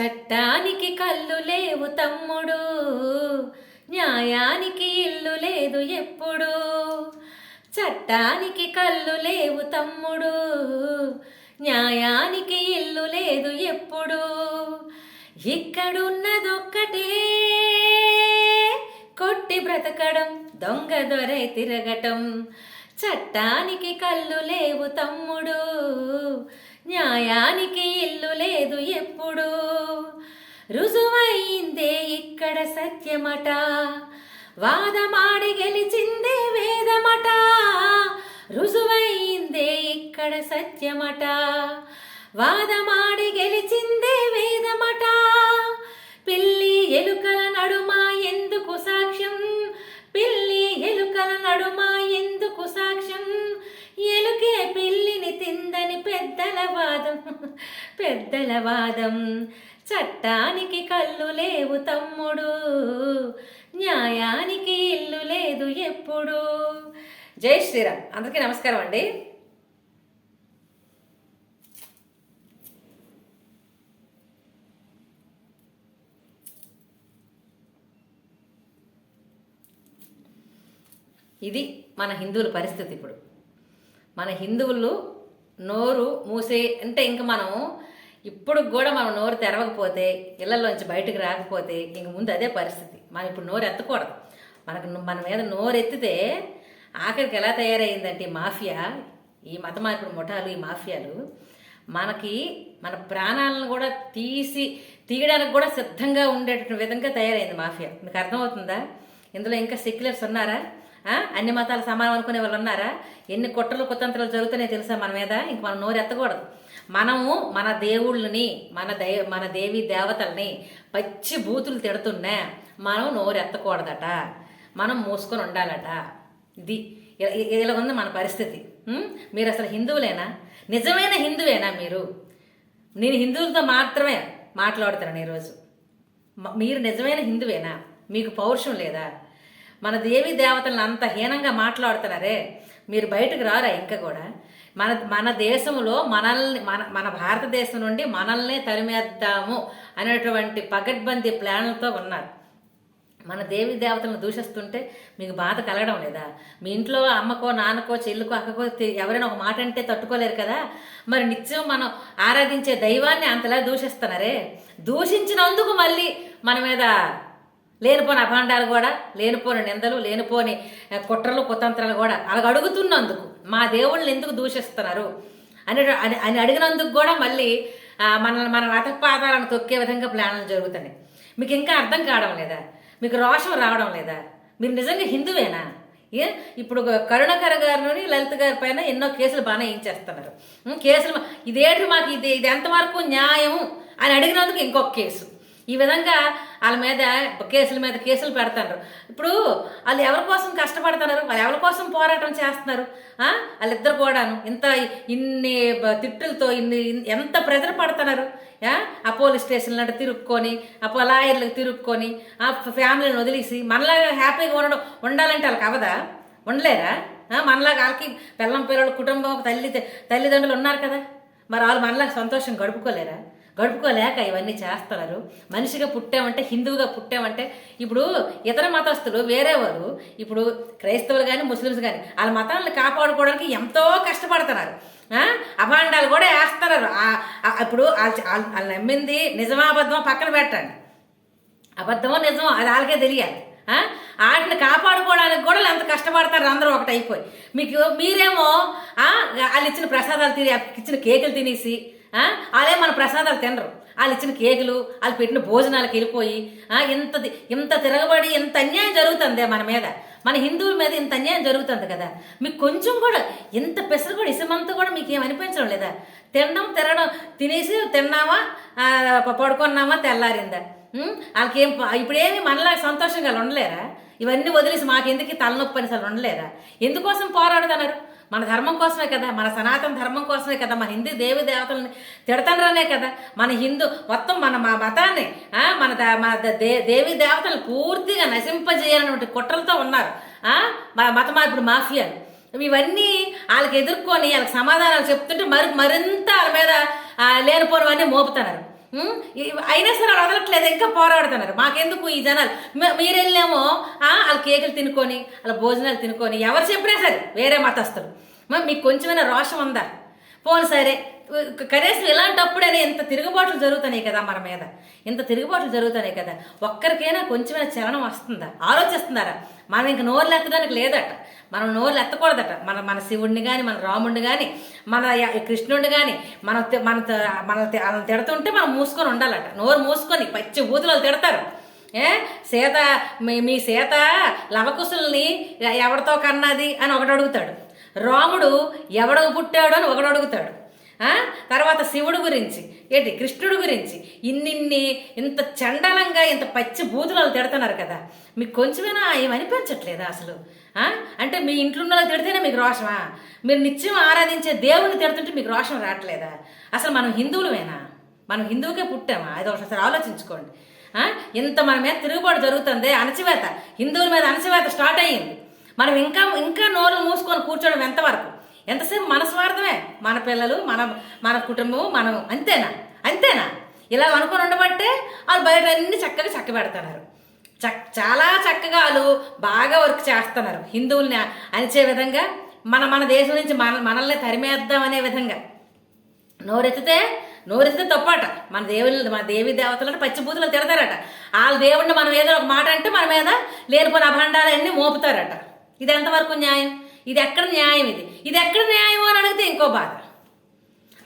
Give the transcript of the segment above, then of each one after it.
చట్టానికి కళ్ళు లేవు తమ్ముడు న్యాయానికి ఇల్లు లేదు ఎప్పుడు. చట్టానికి కళ్ళు లేవు తమ్ముడు న్యాయానికి ఇల్లు లేదు ఎప్పుడు. ఇక్కడున్నదొక్కటే కొట్టి బ్రతకడం దొంగ దొరై తిరగటం. చట్టానికి కళ్ళు లేవు తమ్ముడు న్యాయానికి ఇల్లు లేదు ఎప్పుడు. రుజువైందే ఇక్కడ సత్యమట. వాదమాడి గెలిచిందే వేదమట. రుజువైందే ఇక్కడ సత్యమట. వాదమాడి గెలిచిందే వేదమట. పిల్లి ఎలుకల నడుమ ఎందుకు సాక్ష్యం? పిల్లి ఎలుకల నడుమ ఎందుకు సాక్ష్యం? పెద్దల వాదం పెద్దల వాదం చట్టానికి కళ్ళు లేవు తమ్ముడు న్యాయానికి ఇల్లు లేదు ఎప్పుడు. జై శ్రీరామ్. అందరికీ నమస్కారం అండి. ఇది మన హిందువుల పరిస్థితి ఇప్పుడు. మన హిందువులు నోరు మూసే అంటే ఇంక మనం ఇప్పుడు కూడా మనం నోరు తెరవకపోతే ఇళ్ళలోంచి బయటకు రాకపోతే ఇంక ముందు అదే పరిస్థితి. మనం ఇప్పుడు నోరు ఎత్తకూడదు. మనకు మన మీద నోరు ఎత్తితే ఆఖరికి ఎలా తయారైందంటే మాఫియా ఈ మత మార్పుడు ముఠాలు ఈ మాఫియాలు మనకి మన ప్రాణాలను కూడా తీసి తీయడానికి కూడా సిద్ధంగా ఉండేటటువంటి విధంగా తయారైంది మాఫియా. మీకు అర్థమవుతుందా? ఇందులో ఇంకా సెక్యులర్స్ ఉన్నారా? అన్ని మతాలు సమానం అనుకునే వాళ్ళు ఉన్నారా? ఎన్ని కుట్రలు కుతంత్రాలు జరుగుతున్నాయి తెలుసా మన మీద? ఇంక మనం నోరు ఎత్తకూడదు. మనము మన దేవుళ్ళని మన దే మన దేవి దేవతల్ని పచ్చి బూతులు తిడుతున్నా మనం నోరు ఎత్తకూడదట. మనం మూసుకొని ఉండాలట. ఇది ఇలా ఉంది మన పరిస్థితి. మీరు అసలు హిందువులేనా? నిజమైన హిందువేనా మీరు? నేను హిందువులతో మాత్రమే మాట్లాడుతున్నాను ఈరోజు. మీరు నిజమైన హిందువేనా? మీకు పౌరుషం లేదా? మన దేవి దేవతలను అంత హీనంగా మాట్లాడుతున్నారే? మీరు బయటకు రారా ఇంకా కూడా? మన మన దేశంలో మనల్ని మన మన భారతదేశం నుండి మనల్నే తరిమేద్దాము అనేటువంటి పగడ్బందీ ప్లాన్లతో ఉన్నారు. మన దేవి దేవతలను దూషిస్తుంటే మీకు బాధ కలగడం లేదా? మీ ఇంట్లో అమ్మకో నాన్నకో చెల్లుకో అక్కకో ఎవరైనా ఒక మాట అంటే తట్టుకోలేరు కదా? మరి నిత్యం మనం ఆరాధించే దైవాన్ని అంతలా దూషిస్తున్నారే? దూషించినందుకు మళ్ళీ మన మీద లేనిపోని అభాండాలు కూడా లేనిపోని నిందలు లేనిపోని కుట్రలు కుతంత్రాలు కూడా అలాగ అడుగుతున్నందుకు మా దేవుళ్ళని ఎందుకు దూషిస్తున్నారు అని అని అని అడిగినందుకు కూడా మళ్ళీ మనల్ని మన మన రథపాదాలను తొక్కే విధంగా ప్లాన్లు జరుగుతున్నాయి. మీకు ఇంకా అర్థం కావడం లేదా? మీకు రోషం రావడం లేదా? మీరు నిజంగా హిందువేనా? ఏ? ఇప్పుడు కరుణకర గారిని లలిత్ గారి పైన ఎన్నో కేసులు బాగానే చేస్తున్నారు కేసులు ఇదేంటి మాకు ఇది ఇది ఎంతవరకు న్యాయం అని అడిగినందుకు ఇంకొక కేసు. ఈ విధంగా వాళ్ళ మీద కేసుల మీద కేసులు పెడతారు ఇప్పుడు వాళ్ళు ఎవరి కోసం కష్టపడుతున్నారు? వాళ్ళు ఎవరి కోసం పోరాటం చేస్తున్నారు? వాళ్ళిద్దరు కూడాను ఇంత ఇన్ని తిట్టులతో ఇన్ని ఎంత ప్రెజర్ పడుతున్నారు? ఆ? పోలీస్ స్టేషన్ల తిరుక్కొని ఆ లాయర్లకు తిరుక్కొని ఆ ఫ్యామిలీని వదిలేసి మనలాగా హ్యాపీగా ఉండడం ఉండాలంటే వాళ్ళకి అవదా ఉండలేరా మనలాగా వాళ్ళకి పిల్లం పిల్లలు కుటుంబం తల్లి తల్లిదండ్రులు ఉన్నారు కదా? మరి వాళ్ళు మనలాగా సంతోషం గడుపుకోలేరా? గడుపుకోలేక ఇవన్నీ చేస్తున్నారు మనిషిగా పుట్టామంటే హిందువుగా పుట్టామంటే ఇప్పుడు ఇతర మతస్థులు వేరే వారు ఇప్పుడు క్రైస్తవులు కానీ ముస్లిమ్స్ కానీ వాళ్ళ మతాలను కాపాడుకోవడానికి ఎంతో కష్టపడుతున్నారు. అభాండాలు కూడా వేస్తున్నారు ఇప్పుడు వాళ్ళు నమ్మింది నిజమా అబద్ధమో పక్కన పెట్టండి. అబద్ధమో నిజమో అది వాళ్ళకే తెలియాలి. వాటిని కాపాడుకోవడానికి కూడా ఎంత కష్టపడతారు. అందరూ ఒకటి అయిపోయి మీకు మీరేమో వాళ్ళు ఇచ్చిన ప్రసాదాలు తిని ఇచ్చిన కేకులు తినేసి వాళ్ళే మన ప్రసాదాలు తినరు. వాళ్ళు ఇచ్చిన కేకులు వాళ్ళు పెట్టిన భోజనాలకు వెళ్ళిపోయి ఇంత ఇంత తిరగబడి ఇంత అన్యాయం జరుగుతుంది మన మీద. మన హిందువుల మీద ఇంత అన్యాయం జరుగుతుంది కదా. మీకు కొంచెం కూడా ఇంత పెసరు కూడా ఇసమంతా కూడా మీకు ఏం అనిపించడం లేదా? తినడం తినడం తినేసి తిన్నామా ప- పడుకున్నామా తెల్లారిందా? వాళ్ళకేం ఇప్పుడేమి మనలా సంతోషంగా ఉండలేరా? ఇవన్నీ వదిలేసి మాకెందుకు తలనొప్పి అని అసలు ఉండలేరా ఎందుకోసం పోరాడుతున్నారు? మన ధర్మం కోసమే కదా మన సనాతన ధర్మం కోసమే కదా మన హిందూ దేవి దేవతల్ని తిడతండ్రనే కదా. మన హిందూ మొత్తం మన మా మతాన్ని మన ద- మన దే దేవి దేవతలు పూర్తిగా నశింపజేయాలన్నటువంటి కుట్రలతో ఉన్నారు. మన మత మార్పుడు మాఫియాలు. ఇవన్నీ వాళ్ళకి ఎదుర్కొని వాళ్ళకి సమాధానాలు చెప్తుంటే మరి మరింత వాళ్ళ మీద ఆ, లేనిపోనివన్నీ మోపుతున్నారు. అయినా సరే వాళ్ళు వదలట్లేదు ఇంకా పోరాడుతున్నారు. మాకెందుకు ఈ జనాలు? మీరు వెళ్ళేమో వాళ్ళ కేకులు తినుకొని వాళ్ళ భోజనాలు తినుకొని ఎవరు చెప్పినా సరే వేరే మతస్థులు. మరి మీకు కొంచెమైనా రోషం ఉందా? పోను సరే. కనీసం ఇలాంటప్పుడైనా ఇంత తిరుగుబాట్లు జరుగుతున్నాయి కదా మన మీద. ఇంత తిరుగుబాట్లు జరుగుతున్నాయి కదా. ఒక్కరికైనా కొంచెమైనా చలనం వస్తుందా? ఆలోచిస్తున్నారా? మనం ఇంక నోర్లు ఎత్తడానికి లేదట. మనం నోర్లు ఎత్తకూడదట. మన మన శివుడిని కానీ మన రాముడిని కానీ మన య- కృష్ణుడిని కానీ మన మన మన వాళ్ళని తిడుతుంటే మనం మూసుకొని ఉండాలట. నోరు మూసుకొని పచ్చి బూతులు తిడతారు. ఏ? సీత మీ మీ సీత లవకుశుల్ని ఎవరితో కన్నది అని ఒకటి అడుగుతాడు. రాముడు ఎవడకు పుట్టాడు అని ఒకడు అడుగుతాడు. తర్వాత శివుడు గురించి. ఏంటి? కృష్ణుడు గురించి. ఇన్నిన్ని ఇంత చండలంగా ఇంత పచ్చి బూతులు తిడుతున్నారు కదా. మీకు కొంచెమైనా ఏమనిపించట్లేదా అసలు? అంటే మీ ఇంట్లో ఉన్న తిడితేనే మీకు రోషమా? మీరు నిత్యం ఆరాధించే దేవుని తిడుతుంటే మీకు రోషం రావట్లేదా? అసలు మనం హిందువులమేనా? మనం హిందువుకే పుట్టామా? అది ఒకసారి ఆలోచించుకోండి. ఇంత మన మీద తిరుగుబాటు జరుగుతుంది అణచివేత హిందువుల మీద అణచివేత స్టార్ట్ అయ్యింది. మనం ఇంకా ఇంకా నోరు మూసుకొని కూర్చోవడం ఎంతవరకు? ఎంతసేపు మన స్వార్థమే? మన పిల్లలు మన మన కుటుంబం మనం అంతేనా? అంతేనా? ఇలా అనుకుని ఉండబట్టే వాళ్ళు బయట అన్ని చక్కగా చక్క పెడుతున్నారు చక్ చాలా చక్కగా వాళ్ళు బాగా వర్క్ చేస్తున్నారు. హిందువుల్ని అణిచే విధంగా మన మన దేశం నుంచి మన మనల్ని తరిమేద్దాం అనే విధంగా. నోరెత్తితే నోరెత్తితే తప్పట. మన దేవుళ్ళు మన దేవి దేవతలను పచ్చిబూతులు తిడతారట. వాళ్ళ దేవుడిని మనం ఏదో ఒక మాట అంటే మన మీద లేనిపోయిన అభండాలన్నీ మోపుతారట. ఇది ఎంతవరకు న్యాయం? ఇది ఎక్కడ న్యాయం ఇది? ఇది ఎక్కడ న్యాయం అని అడిగితే ఇంకో బాధ.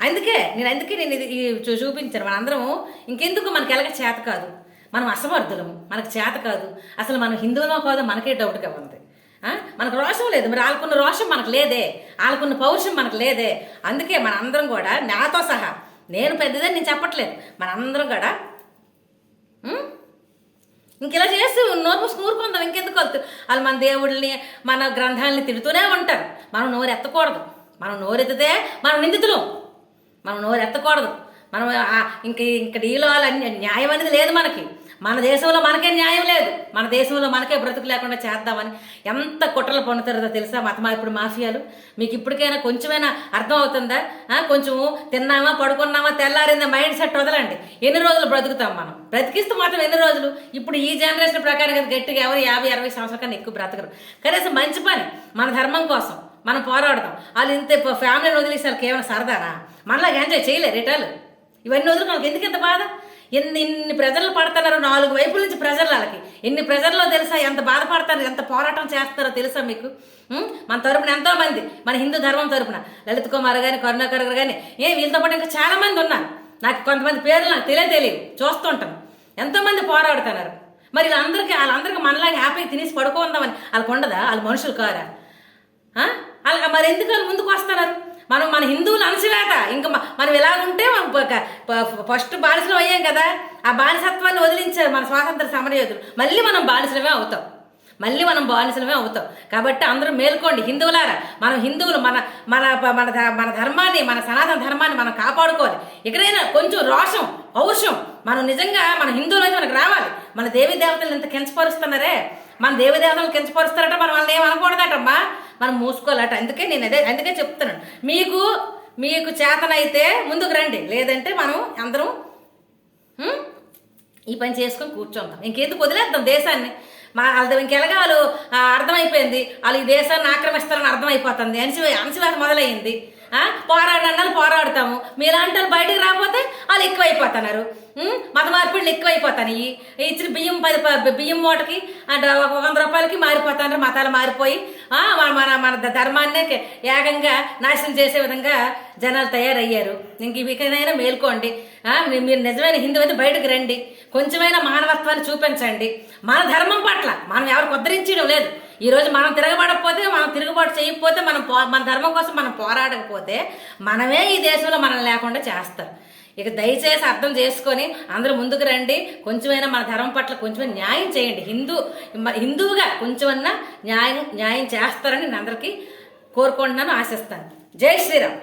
అందుకే నేను అందుకే నేను ఇది చూ- చూపించాను. మనందరము ఇంకెందుకు మనకి ఎలాగ చేత కాదు? మనం అసమర్థులము. మనకు చేత కాదు. అసలు మనం హిందువులో కాదు మనకే డౌట్గా ఉంది. మనకు రోషం లేదు. మరి వాళ్ళకున్న రోషం మనకు లేదే. వాళ్ళకున్న పౌరుషం మనకు లేదే. అందుకే మన అందరం కూడా నాతో సహా. నేను పెద్దదని నేను చెప్పట్లేదు. మనందరం కూడా ఇంకెలా ఇంక ఇలా చేసి నోరు మూసుకుని ఊరుకుందాం ఇంకెందుకు వెళ్తూ వాళ్ళు మన దేవుళ్ళని మన గ్రంథాలని తిడుతూనే ఉంటారు. మనం నోరు ఎత్తకూడదు. మనం నోరెత్తితే మనం నిందితులు. మనం నోరు ఎత్తకూడదు. మనం ఇంక ఇంక డీలో అన్ని న్యాయం అనేది లేదు మనకి. మన దేశంలో మనకే న్యాయం లేదు. మన దేశంలో మనకే బ్రతుకు లేకుండా చేద్దామని ఎంత కుట్రలు పొందుతారో తెలుసా? మతమా ఇప్పుడు మాఫియాలు. మీకు ఇప్పటికైనా కొంచెమైనా అర్థం అవుతుందా? కొంచెము కొంచెం తిన్నామా పడుకున్నామా తెల్లారిందా మైండ్ సెట్ వదలండి. ఎన్ని రోజులు బ్రతుకుతాం మనం? బ్రతికిస్తూ మాత్రం ఎన్ని రోజులు? ఇప్పుడు ఈ జనరేషన్ ప్రకారం కదా గట్టిగా ఎవరు యాభై అరవై సంవత్సరాల కన్నా ఎక్కువ బ్రతకరు. కనీసం మంచి పని మన ధర్మం కోసం మనం పోరాడదాం వాళ్ళు ఇంత ఫ్యామిలీని వదిలేసి వాళ్ళకి ఏమైనా సరదానా? మనలాగా ఎంజాయ్ చేయలేరు రిటర్లు ఇవన్నీ వదులు వాళ్ళకి ఎందుకు ఇంత బాధ? ఎన్ని ఇన్ని ప్రజలు పడుతున్నారు? నాలుగు వైపుల నుంచి ప్రజలు వాళ్ళకి. ఎన్ని ప్రజల్లో తెలుసా? ఎంత బాధపడతారు? ఎంత పోరాటం చేస్తారో తెలుసా మీకు? మన తరపున ఎంతో మంది మన హిందూ ధర్మం తరపున. లలిత్ కుమార్ కానీ కరుణాకర్ గారు కానీ ఏ వీళ్ళతో పాటు ఇంకా చాలా మంది ఉన్నారు. నాకు కొంతమంది పేర్లు నాకు తెలియ తెలియదు. చూస్తుంటాను ఎంతోమంది పోరాడుతున్నారు. మరి వీళ్ళందరికీ వాళ్ళందరికీ మనలాగా హ్యాపీగా తినేసి పడుకుందామని వాళ్ళకు ఉండదా వాళ్ళు మనుషులు కారా? ఆ? అలా మరి ఎందుకు వాళ్ళు ముందుకు వస్తున్నారు? మనం మన హిందువులు అణచివేత. ఇంకా మనం ఇలా ఉంటే మనం ఫస్ట్ బానిసలు అయ్యాం కదా. ఆ బానిసత్వాన్ని వదిలించారు మన స్వాతంత్ర సమరయోధులు. మళ్ళీ మనం బానిసలమే అవుతాం. మళ్ళీ మనం బానిసలమే అవుతాం. కాబట్టి అందరూ మేల్కోండి. హిందువులారా మనం హిందువులు మన మన మన మన ధర్మాన్ని మన సనాతన ధర్మాన్ని మనం కాపాడుకోవాలి. ఎక్కడైనా కొంచెం రోషం పౌరుషం మనం నిజంగా మన హిందువులు అయితే మనకు రావాలి. మన దేవి దేవతలు ఇంత కించపరుస్తున్నారే? మన దేవి దేవతలు కించపరుస్తారట మనం వాళ్ళని ఏం అనకూడదటమ్మా మనం మూసుకోవాలట అందుకే నేను అదే అందుకే చెప్తున్నాను. మీకు మీకు చేతనైతే ముందుకు రండి. లేదంటే మనం అందరం ఈ పని చేసుకొని కూర్చుంటాం ఇంకెందుకు వదిలేద్దాం దేశాన్ని? మా అర్థం ఇంకెలాగా వాళ్ళు అర్థమైపోయింది. వాళ్ళు ఈ దేశాన్ని ఆక్రమిస్తారని అర్థమైపోతుంది. అణచివే అణచివేత మొదలైంది. పోరాడాలని పోరాడతాము. మీలాంటి వాళ్ళు బయటకు రాకపోతే వాళ్ళు ఎక్కువైపోతున్నారు. మత మార్పిడులు ఎక్కువైపోతాయి ఇచ్చిన బియ్యం పది బియ్యం మూటకి అంటే ఒక వంద రూపాయలకి మారిపోతారు మతాలు మారిపోయి మన మన మన ధర్మాన్నే ఏకంగా నాశనం చేసే విధంగా జనాలు తయారయ్యారు. ఇంక ఇకనైనా మేల్కోండి. మీరు నిజమైన హిందూ అయితే బయటకు రండి. కొంచెమైనా మానవత్వాన్ని చూపించండి. మన ధర్మం పట్ల మనం ఎవరికి ఉద్ధరించడం లేదు. ఈరోజు మనం తిరగబడకపోతే మనం తిరుగుబాటు చేయకపోతే మనం పో మన ధర్మం కోసం మనం పోరాడకపోతే మనమే ఈ దేశంలో మనం లేకుండా చేస్తారు. ఇక దయచేసి అర్థం చేసుకొని అందరూ ముందుకు రండి. కొంచెమైనా మన ధర్మం పట్ల కొంచెం న్యాయం చేయండి. హిందూ హిందువుగా కొంచెమన్నా న్యాయం న్యాయం చేస్తారని నేను అందరికీ కోరుకుంటున్నాను ఆశిస్తాను. జై శ్రీరామ్.